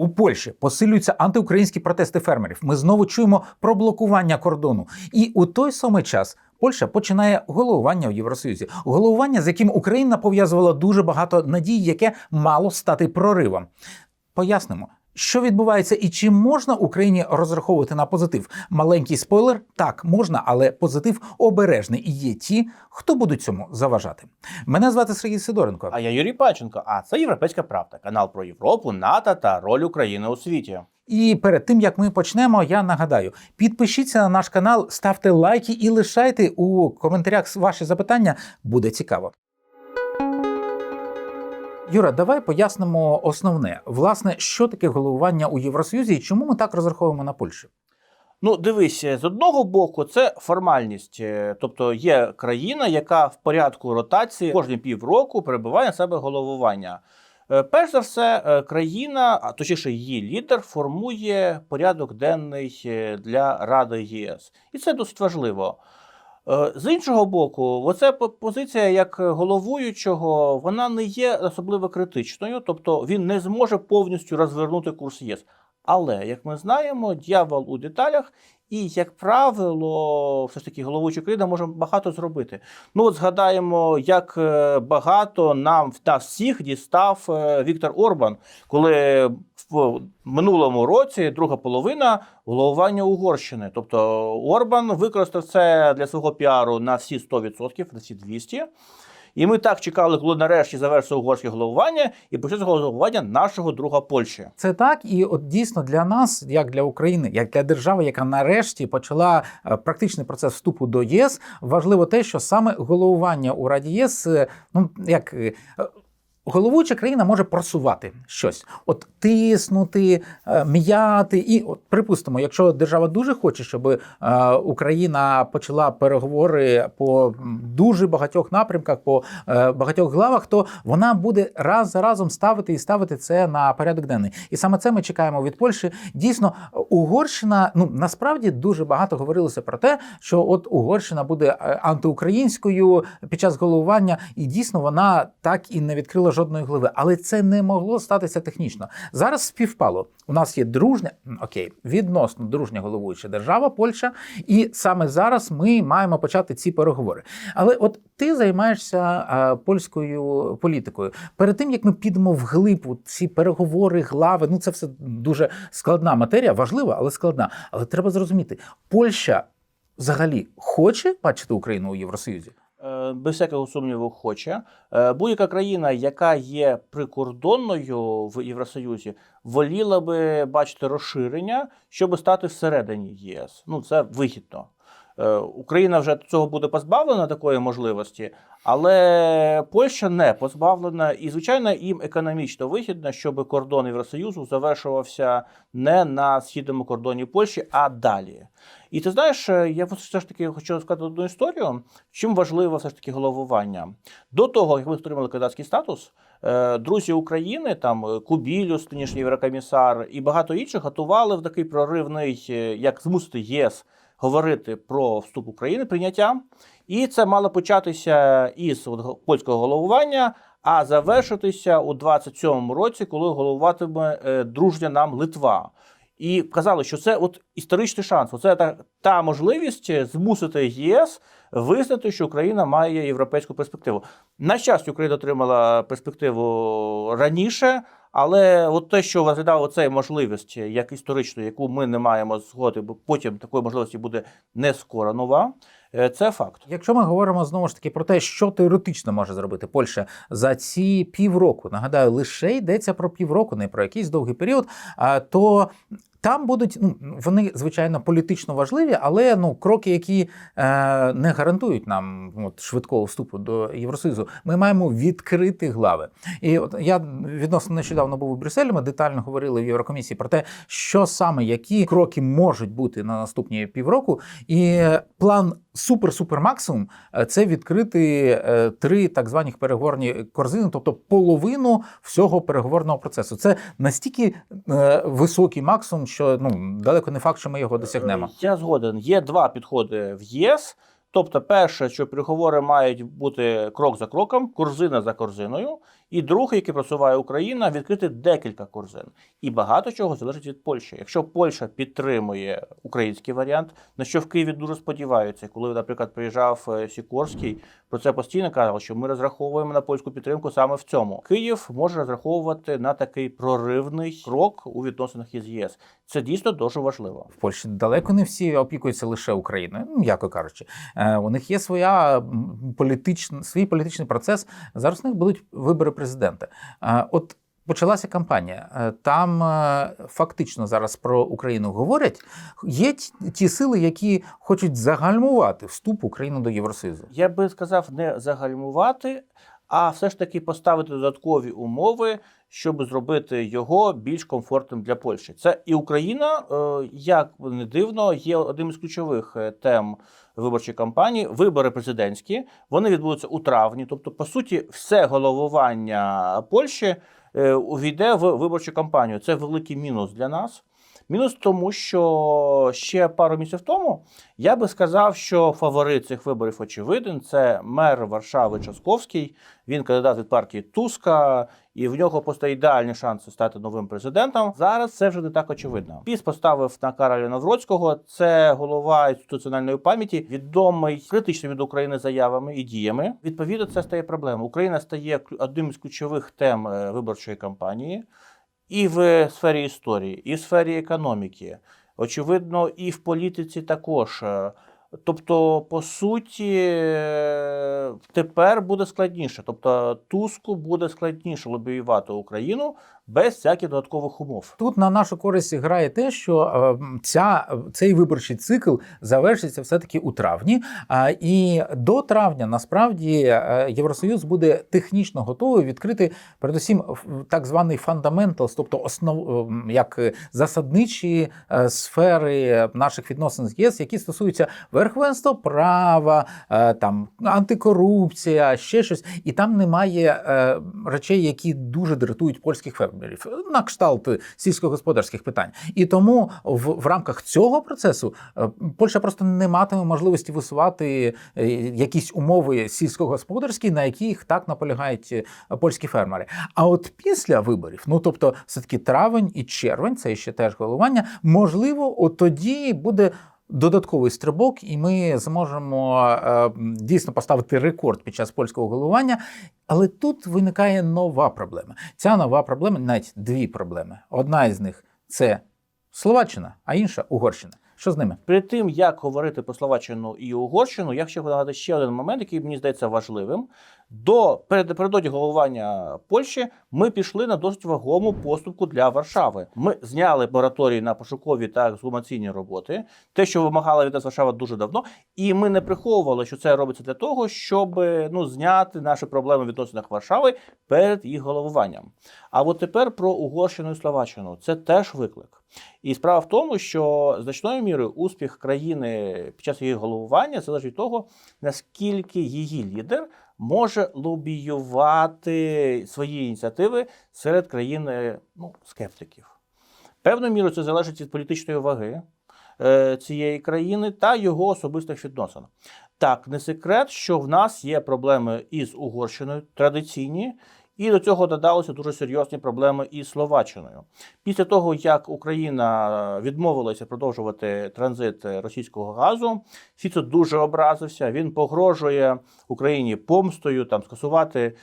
У Польщі посилюються антиукраїнські протести фермерів. Ми знову чуємо про блокування кордону. І у той самий час Польща починає головування в Євросоюзі. Головування, з яким Україна пов'язувала дуже багато надій, яке мало стати проривом. Пояснимо. Що відбувається і чи можна Україні розраховувати на позитив? Маленький спойлер так можна, але позитив обережний. І є ті, хто будуть цьому заважати. Мене звати Сергій Сидоренко. А я Юрій Панченко. А це Європейська Правда, канал про Європу, НАТО та роль України у світі. І перед тим як ми почнемо, я нагадаю: підпишіться на наш канал, ставте лайки і лишайте у коментарях ваші запитання. Буде цікаво. Юра, давай пояснимо основне. Власне, що таке головування у Євросоюзі і чому ми так розраховуємо на Польщу? Ну, дивись, з одного боку, це формальність. Е, Тобто є країна, яка в порядку ротації кожні півроку перебуває на себе головування. Е, Перш за все, е, країна, а точніше її лідер, формує порядок денний для Ради ЄС. І це досить важливо. Е, З іншого боку, оця позиція як головуючого, вона не є особливо критичною, тобто він не зможе повністю розвернути курс ЄС. Але, як ми знаємо, дьявол у деталях, і, як правило, все ж таки головуюча країна може багато зробити. Ну, от згадаємо, як е, багато нам на всіх дістав е, Віктор Орбан, коли в минулому році друга половина головування Угорщини. Тобто Орбан використав це для свого піару на всі 100%, на всі 200%. І ми так чекали, коли нарешті завершиться угорське головування, і почнеться головування нашого друга Польщі. Це так, і от дійсно для нас, як для України, як для держави, яка нарешті почала е, практичний процес вступу до ЄС, важливо те, що саме головування у Раді ЄС, е, ну як. Головуюча країна може просувати щось, от тиснути, е, м'яти. І от припустимо, якщо держава дуже хоче, щоб е, Україна почала переговори по дуже багатьох напрямках, по е, багатьох главах, то вона буде раз за разом ставити і ставити це на порядок денний. І саме це ми чекаємо від Польщі. Дійсно, Угорщина ну насправді дуже багато говорилося про те, що от Угорщина буде антиукраїнською під час головування, і дійсно вона так і не відкрила жодної глави. Але це не могло статися технічно. Зараз співпало. У нас є дружня, окей, відносно дружня головуюча держава Польща, і саме зараз ми маємо почати ці переговори. Але от ти займаєшся е, польською політикою. Перед тим як ми підемо вглиб у ці переговори, глави, ну це все дуже складна матерія, важлива, але складна. Але треба зрозуміти, Польща взагалі хоче бачити Україну у Євросоюзі. Е, Без всякого сумніву, хоче. Е, Будь-яка країна, яка є прикордонною в Євросоюзі, воліла би бачити розширення, щоб стати всередині ЄС. Ну, це вигідно. Е, Україна вже цього буде позбавлена такої можливості, але Польща не позбавлена. І, звичайно, їм економічно вигідно, щоб кордон Євросоюзу завершувався не на східному кордоні Польщі, а далі. І ти знаєш, е, я все ж таки хочу сказати одну історію. Чим важливо все ж таки головування? До того, як ми отримали кандидатський статус, е, друзі України, там е, Кубілюс, нинішній єврокомісар, і багато інших готували в такий проривний, як змусити ЄС говорити про вступ України, прийняття. І це мало початися із польського головування, а завершитися у 27-му році, коли головуватиме дружня нам Литва. І казали, що це от історичний шанс. Оце та, та можливість змусити ЄС визнати, що Україна має європейську перспективу. На щастя, Україна отримала перспективу раніше, але от те, що розглядав оцей можливість як історичну, яку ми не маємо згоди, бо потім такої можливості буде не скоро нова. е, Це факт. Якщо ми говоримо знову ж таки про те, що теоретично може зробити Польща за ці півроку, нагадаю, лише йдеться про півроку, не про якийсь довгий період, то там будуть ну вони звичайно політично важливі, але ну кроки, які е, не гарантують нам от, швидкого вступу до Євросоюзу, ми маємо відкрити глави. І от я відносно нещодавно був у Брюсселі. Ми детально говорили в Єврокомісії про те, що саме які кроки можуть бути на наступні півроку, і план супер-супер максимум е, це відкрити е, три так звані переговорні корзини, тобто половину всього переговорного процесу. Це настільки е, високий максимум, що ну далеко не факт, що ми його досягнемо. Я згоден. Є два підходи в ЄС. Тобто, перше, що переговори мають бути крок за кроком, корзина за корзиною. І другий, який просуває Україна, відкрити декілька корзин. І багато чого залежить від Польщі. Якщо Польща підтримує український варіант, на що в Києві дуже сподіваються, коли, наприклад, приїжджав е, Сікорський, про це постійно казав, що ми розраховуємо на польську підтримку саме в цьому. Київ може розраховувати на такий проривний крок у відносинах із ЄС. Це дійсно дуже важливо. В Польщі далеко не всі опікуються лише Україною, ну м'яко кажучи. Е, У них є своя політична, свій політичний процес. Зараз у них будуть вибори президента. От почалася кампанія. Е, Там е, фактично зараз про Україну говорять. Є ті сили, які хочуть загальмувати вступ України до Євросоюзу. Я би сказав, не загальмувати, а все ж таки поставити додаткові умови, щоб зробити його більш комфортним для Польщі. Це і Україна, е, як не дивно, є одним із ключових е, тем виборчої кампанії. Вибори президентські. Вони відбудуться у травні. Тобто, по суті, все головування Польщі е, увійде в виборчу кампанію. Це великий мінус для нас. Мінус тому, що ще пару місяців тому я би сказав, що фаворит цих виборів очевиден. Це мер Варшави Часковський. Він кандидат від партії Туска, і в нього просто ідеальні шанси стати новим президентом. Зараз це вже не так очевидно. Піс поставив на Кароля Навроцького. Це голова інституту національної пам'яті, відомий критичними до України заявами і діями. Відповідно, це стає проблемою. Україна стає одним із ключових тем е, виборчої кампанії і в сфері історії, і в сфері економіки. Очевидно, і в політиці також. Е, Тобто, по суті, е, тепер буде складніше. Тобто, Туску буде складніше лобіювати Україну без всяких додаткових умов. Тут на нашу користь грає те, що е, ця, цей виборчий цикл завершиться все-таки у травні. І до травня насправді е, Євросоюз буде технічно готовий відкрити передусім так званий фундаменталс, тобто основ ем, як е, засадничі е, сфери наших відносин з ЄС, які стосуються верховенства права, е, там антикорупція, ще щось. І там немає е, речей, які дуже дратують польських фермерів, на кшталт сільськогосподарських питань. І тому в, в рамках цього процесу е, Польща просто не матиме можливості висувати е, якісь умови сільськогосподарські, на яких так наполягають е, польські фермери. А от після виборів, ну тобто, все таки травень і червень, це ще теж головування, можливо, от тоді буде. Додатковий стрибок, і ми зможемо е, дійсно поставити рекорд під час польського головування. Але тут виникає нова проблема. Ця нова проблема, навіть дві проблеми. Одна із них це Словаччина, а інша Угорщина. Що з ними? Перед тим як говорити про Словаччину і Угорщину, я хотів нагадати ще один момент, який мені здається важливим. До передпередодні головування Польщі ми пішли на досить вагому поступку для Варшави. Ми зняли мораторій на пошукові та ексгумаційні роботи, те, що вимагала від нас Варшава дуже давно, і ми не приховували, що це робиться для того, щоб ну зняти наші проблеми в відносинах Варшави перед їх головуванням. А от тепер про Угорщину і Словаччину це теж виклик. І справа в тому, що значною мірою успіх країни під час її головування залежить від того, наскільки її лідер може лобіювати свої ініціативи серед країн е, ну, скептиків. Певною мірою це залежить від політичної ваги е, цієї країни та його особистих відносин. Так, не секрет, що в нас є проблеми із Угорщиною традиційні, і до цього додалися дуже серйозні проблеми із Словаччиною. Після того, як Україна відмовилася продовжувати транзит російського газу, Фіцо дуже образився. Він погрожує Україні помстою, там скасувати.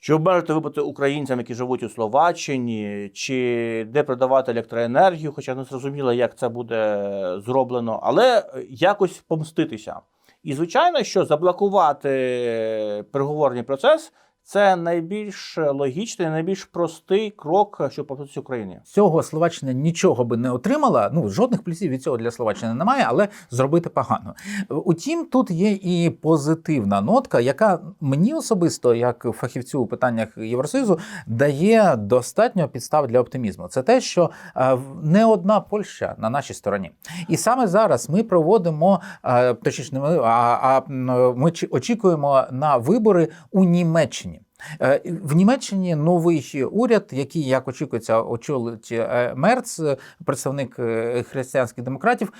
Чи обмежити виплати українцям, які живуть у Словаччині, чи де продавати електроенергію, хоча не зрозуміло, як це буде зроблено, але якось помститися. І звичайно, що заблокувати переговорний процес це найбільш логічний, найбільш простий крок, щоб помститися Україні. Цього Словаччина нічого би не отримала. Ну жодних плюсів від цього для Словаччини немає, але зробити погано. Утім, тут є і позитивна нотка, яка мені особисто, як фахівцю у питаннях Євросоюзу, дає достатньо підстав для оптимізму. Це те, що е, не одна Польща на нашій стороні, і саме зараз ми проводимо е, точніше, не ми, а, а ми очікуємо на вибори у Німеччині. Е, В Німеччині новий уряд, який, як очікується, очолить е, Мерц, представник е, християнських демократів,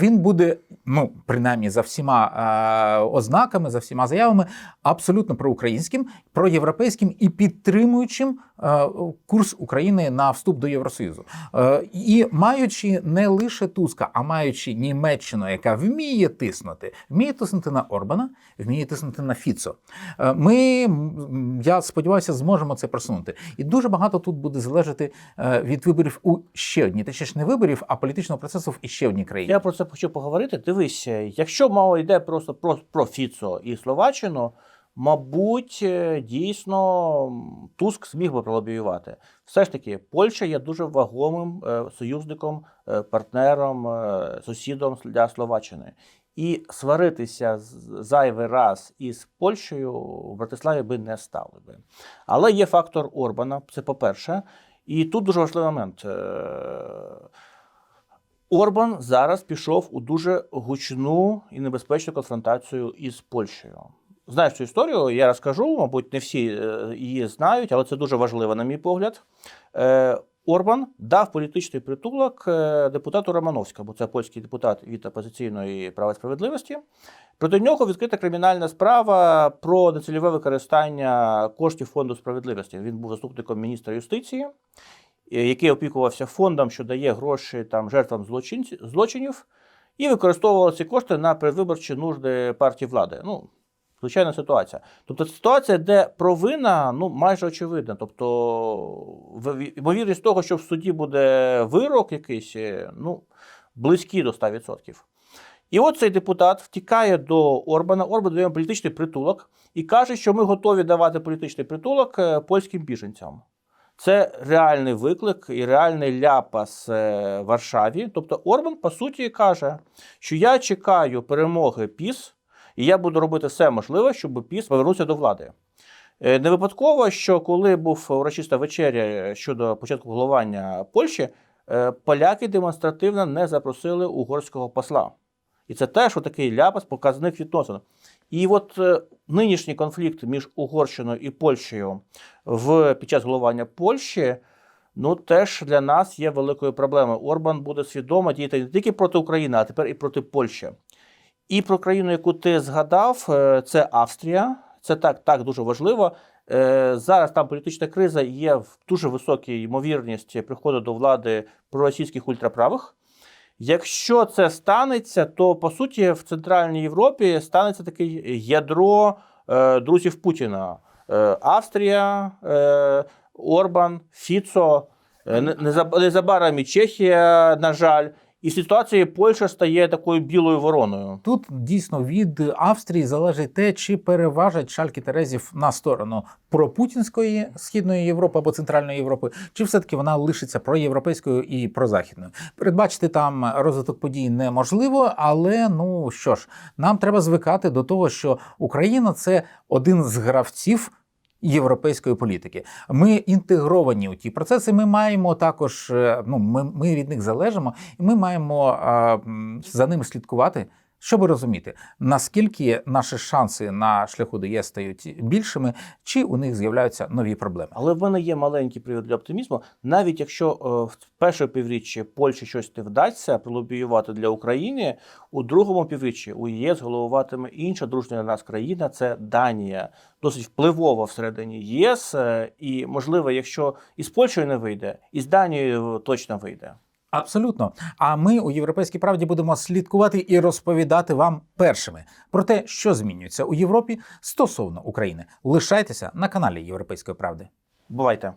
він буде, ну принаймні за всіма ознаками, за всіма заявами, абсолютно проукраїнським, проєвропейським і підтримуючим курс України на вступ до Євросоюзу. Е, І маючи не лише Туска, а маючи Німеччину, яка вміє тиснути, вміє тиснути на Орбана, вміє тиснути на Фіцо. Е, Ми, я сподіваюся, зможемо це просунути. І дуже багато тут буде залежати е, від виборів у ще одній, точніше не виборів, а політичного процесу в іще одній країні. Я про це хочу поговорити. Дивись, е, якщо мова йде просто про, про Фіцо і Словаччину, мабуть, е, дійсно Туск зміг би пролобіювати. Все ж таки, Польща є дуже вагомим е, союзником, е, партнером, сусідом для Словаччини. І сваритися зайвий раз із Польщею в Братиславі би не стали би. Але є фактор Орбана, це по-перше. І тут дуже важливий момент. Орбан зараз пішов у дуже гучну і небезпечну конфронтацію із Польщею. Знаєш цю історію, я розкажу, мабуть, не всі е, її знають, але це дуже важливо, на мій погляд. Е, Орбан дав політичний притулок е, депутату Романовському, бо це польський депутат від опозиційної права справедливості. Проти нього відкрита кримінальна справа про нецільове використання коштів фонду справедливості. Він був заступником міністра юстиції який опікувався фондом, що дає гроші там жертвам злочинців, злочинів, і використовували ці кошти на передвиборчі нужди партії влади. Ну, звичайна ситуація. Тобто ситуація, де провина ну, майже очевидна. Тобто, ймовірність того, що в суді буде вирок якийсь, е, ну, близький до 100%. І от цей депутат втікає до Орбана. Орбан дає політичний притулок і каже, що ми готові давати політичний притулок е, польським біженцям. Це реальний виклик і реальний ляпас е, Варшаві. Тобто Орбан, по суті, каже, що я чекаю перемоги ПІС, і я буду робити все можливе, щоб ПІС повернувся до влади. Е, Не випадково, що коли був урочиста вечеря щодо початку головування Польщі, е, поляки демонстративно не запросили угорського посла. І це теж такий ляпас, показник відносин. І от е, нинішній конфлікт між Угорщиною і Польщею в, під час головування Польщі, ну теж для нас є великою проблемою. Орбан буде свідомо діяти не тільки проти України, а тепер і проти Польщі. І про країну, яку ти згадав, е, це Австрія. Це так, так дуже важливо. Е, Зараз там політична криза є в дуже високій ймовірність приходу до влади проросійських ультраправих. Якщо це станеться, то по суті в Центральній Європі станеться таке ядро е, друзів Путіна: Австрія, Орбан, Фіцо, незабаром і Чехія, на жаль. І ситуація Польща стає такою білою вороною. Тут дійсно від Австрії залежить те, чи переважать шальки Терезів на сторону пропутінської східної Європи або Центральної Європи, чи все-таки вона лишиться проєвропейською і прозахідною. Передбачити там розвиток подій неможливо, але ну що ж, нам треба звикати до того, що Україна це один з гравців. Європейської політики ми інтегровані у ті процеси. Ми маємо також е, ну ми, ми від них залежимо, і ми маємо а, за ними слідкувати, щоб розуміти, наскільки наші шанси на шляху до ЄС стають більшими, чи у них з'являються нові проблеми. Але в мене є маленький привід для оптимізму. Навіть якщо е, в перше півріччі Польщі щось не вдасться пролобіювати для України, у другому півріччі у ЄС головуватиме інша дружня для нас країна це Данія, досить впливова всередині ЄС. е, І можливо, якщо із Польщею не вийде, із Данією точно вийде. Абсолютно. А ми у європейській правді будемо слідкувати і розповідати вам першими про те, що змінюється у Європі стосовно України. Лишайтеся на каналі Європейської правди. Бувайте!